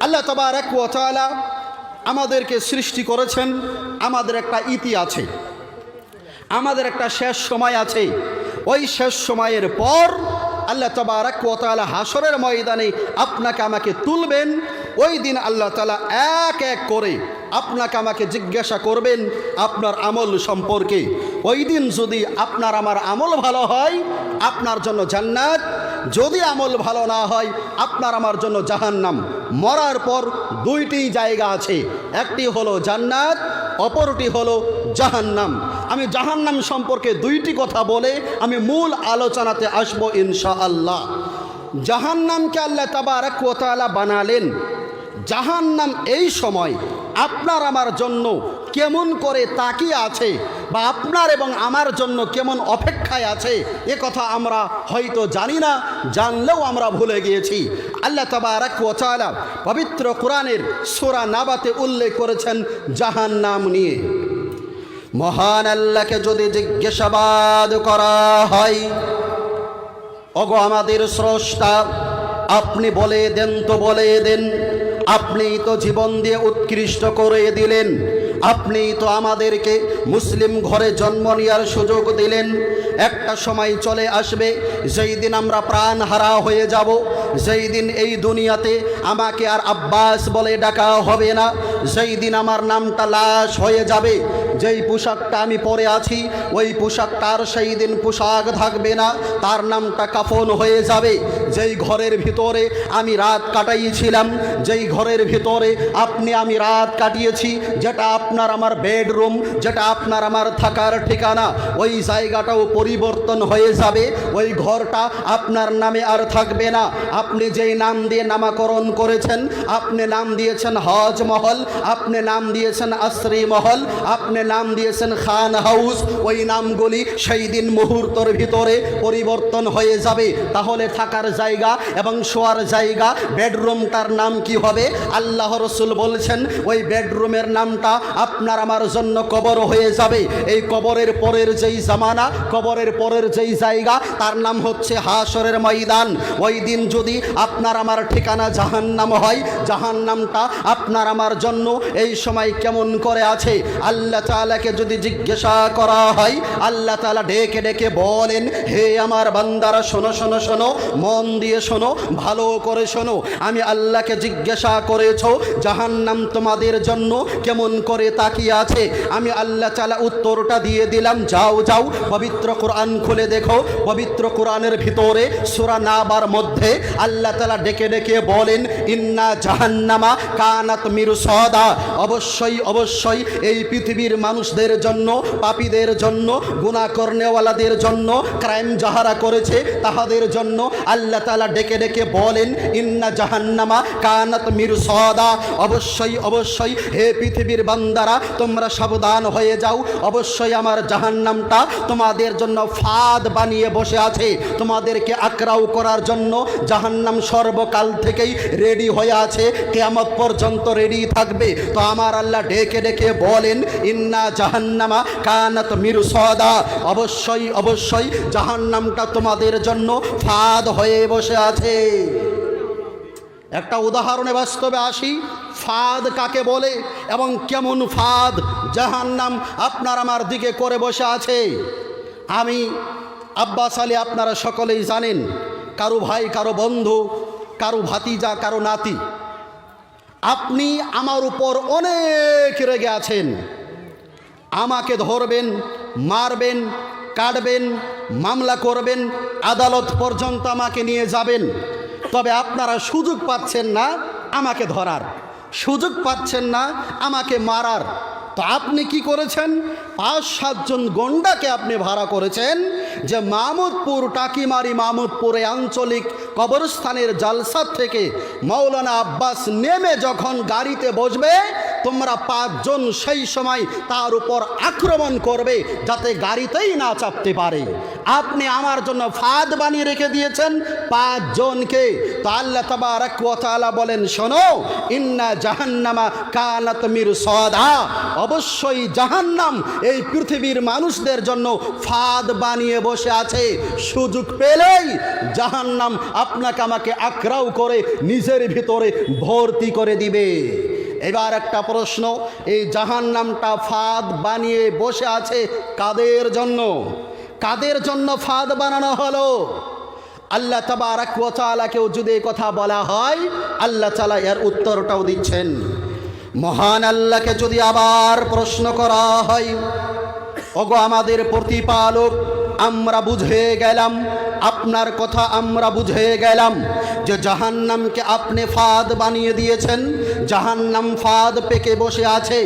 আল্লাহ তবারক এক ওয়ালা আমাদেরকে সৃষ্টি করেছেন, আমাদের একটা ইতি আছে, আমাদের একটা শেষ সময় আছে। ওই শেষ সময়ের পর আল্লাহ তবারক তাআলা হাসরের ময়দানে আপনাকে আমাকে তুলবেন। ওই দিন আল্লাহ তালা এক এক করে আপনাকে আমাকে জিজ্ঞাসা করবেন, আপনার আমল সম্পর্কে। ওই দিন যদি আপনার আমার আমল ভালো হয়, আপনার জন্য জান্নাত। যদি আমল ভালো না হয়, আপনার আমার জন্য জাহান্নাম। মরার পর দুইটি জায়গা আছে, একটি হলো জান্নাত, অপরটি হলো জাহান্নাম। আমি জাহান্নাম সম্পর্কে দুইটি কথা বলে আমি মূল আলোচনাতে আসব ইনশাআল্লাহ। জাহান্নামকে আল্লাহ তাবারাক তাআলা বানালেন। জাহান্নাম এই সময় আপনার আমার জন্য কেমন করে তাকিয়ে আছে বা আপনার এবং আমার জন্য কেমন অপেক্ষায় আছে, এ কথা আমরা হয়তো জানি না, জানলেও আমরা ভুলে গিয়েছি। আল্লাহ তাবারাক ওয়া পবিত্র কোরআনের সোরা নাবাতে উল্লেখ করেছেন জাহান্নাম নিয়ে। মহান আল্লাহকে যদি জিজ্ঞাসাবাদ করা হয় অগো আমাদের স্রষ্টা, আপনি বলে দেন তো বলে দেন। আপনি তো জীবন দিয়ে উৎকৃষ্ট করে দিলেন। আপনি তো আমাদেরকে মুসলিম ঘরে জন্ম নেওয়ার সুযোগ দিলেন। একটা সময় চলে আসবে, যেই দিন আমরা প্রাণ হারা হয়ে যাব, যেই দিন এই দুনিয়াতে আমাকে আর আব্বাস বলে ডাকা হবে না, যেই দিন আমার নামটা লাশ হয়ে যাবে যেই পোশাকটা আমি পরে আছি, ওই পোশাকটার সেই দিন পোশাক থাকবে না, তার নামটা কাফন হয়ে যাবে। যেই ঘরের ভিতরে আমি রাত কাটাইছিলাম, যেই ঘরের ভিতরে আপনি আমি রাত কাটিয়েছি, যেটা আপনার আমার বেডরুম, যেটা আপনার আমার থাকার ঠিকানা, ওই জায়গাটাও পরিবর্তন হয়ে যাবে, ওই ঘরটা আপনার নামে আর থাকবে না। আপনি যেই নাম দিয়ে নামাকরণ করেছেন, আপনি নাম দিয়েছেন হজ মহল, আপনি নাম দিয়েছেন আশ্রী মহল, আপনি নাম দিয়েছেন খান হাউস। ওই নামগুলি সেই দিন মুহূর্তের ভিতরে পরিবর্তন হয়ে যাবে। তাহলে থাকার জায়গা এবং শোয়ার জায়গা, বেডরুমটার নাম কি হবে? আল্লাহ রসুল বলছেন, ওই বেডরুমের নামটা আপনার আমার জন্য কবর হয়ে যাবে। এই কবরের পরের যেই জামানা, কবরের পরের যেই জায়গা, তার নাম হচ্ছে হাসরের ময়দান। ওই দিন যদি আপনার আমার ঠিকানা জাহান্নাম হয়, জাহান্নামটা আপনার আমার জন্য এই সময় কেমন করে আছে? আল্লাহ তাআলাকে যদি জিজ্ঞাসা করা হয়, আল্লাহ তালা ডেকে ডেকে বলেন, হে আমার বান্দারা, শোনো শোনো শোনো, মন দিয়ে শোনো, ভালো করে শোনো। আমি আল্লাহকে জিজ্ঞাসা করেছ, জাহান্নাম তোমাদের জন্য কেমন করে তাকিয়ে আছে? আমি আল্লাহ তাআলা উত্তরটা দিয়ে দিলাম, যাও যাও, পবিত্র কোরআন খুলে দেখো। পবিত্র কোরআনের ভিতরে সূরা নাবার মধ্যে আল্লাহ তালা ডেকে ডেকে বলেন, ইন্না জাহান্নামা কানাত মিরু সদা অবশ্যই অবশ্যই এই পৃথিবীর মানুষদের জন্য, পাপীদের জন্য গুনাহ করনেওয়ালাদের জন্য, ক্রাইম যাহারা করেছে তাহাদের জন্য আল্লাহ তালা ডেকে ডেকে বলেন, ইন্না জাহান্নামা কানাত মির সদা অবশ্যই অবশ্যই, হে পৃথিবীর বান্দারা, তোমরা সাবধান হয়ে যাও। অবশ্যই আমার জাহান্নামটা তোমাদের জন্য ফাঁদ বানিয়ে বসে আছে। তোমাদেরকে আক্রাও করার জন্য জাহান্নাম সর্বকাল থেকেই রেডি হয়ে আছে। কেয়ামত পর্যন্ত রেডি থাকবে। তো আমার আল্লাহ ডেকে ডেকে বলেন, ইন্না জাহান্নামা কানাত মিরসদা অবশ্যই অবশ্যই জাহান্নামটা তোমাদের জন্য ফাদ হয়ে বসে আছে। একটা উদাহরণে বাস্তবে আসি, ফাদ কাকে বলে এবং কেমন ফাদ জাহান্নাম আপনার আমার দিকে করে বসে আছে। আমি, আব্বাস আলী আপনারা সকলেই জানেন, কারও ভাই, কারও বন্ধু, কারও ভাতিজা, কারও নাতি। আপনি আমার উপর অনেক রেগে আছেন। আমাকে ধরবেন, মারবেন, কাটবেন, মামলা করবেন, আদালত পর্যন্ত আমাকে নিয়ে যাবেন। তবে আপনারা সুযোগ পাচ্ছেন না আমাকে ধরার। সুযোগ পাচ্ছেন না আমাকে মারার। তো আপনি কি করেছেন? পাঁচ সাতজন গন্ডাকে আপনি ভাড়া করেছেন যে মামুদপুর, টাকিমারি মামুদপুরে আঞ্চলিক কবরস্থানের জালসার থেকে মৌলানা আব্বাস নেমে যখন গাড়িতে বসবে তোমরা পাঁচজন সেই সময় তার উপর আক্রমণ করবে যাতে গাড়িতেই না চাপতে পারে। আপনি আমার জন্য ফাঁদ বানিয়ে রেখে দিয়েছেন পাঁচজনকে। তো আল্লাহ ওয়া বলেন, শোনো, ইন্না জাহান্নামা কানাত মির সদা অবশ্যই জাহান্নাম এই পৃথিবীর মানুষদের জন্য ফাঁদ বানিয়ে বসে আছে। সুযোগ পেলেই জাহান্নাম আপনাকে আমাকে আক্রাও করে নিজের ভিতরে ভর্তি করে দিবে। এবার একটা প্রশ্ন, এই জাহান্নামটা ফাঁদ বানিয়ে বসে আছে কাদের জন্য? কাদের জন্য ফাঁদ বানানো হলো? আল্লাহ তাবারাক ওয়া যদি কথা বলা হয়, আল্লাহ তাআলা এর উত্তরটাও দিচ্ছেন। মহান আল্লাহকে যদি আবার প্রশ্ন করা হয়, ওগো আমাদের প্রতিপালক আমরা বুঝে গেলাম, আপনার কথা আমরা বুঝে গেলাম যে জাহান্নামকে আপনি ফাঁদ বানিয়ে দিয়েছেন, জাহান্নাম ফাঁদ পেকে বসে আছে।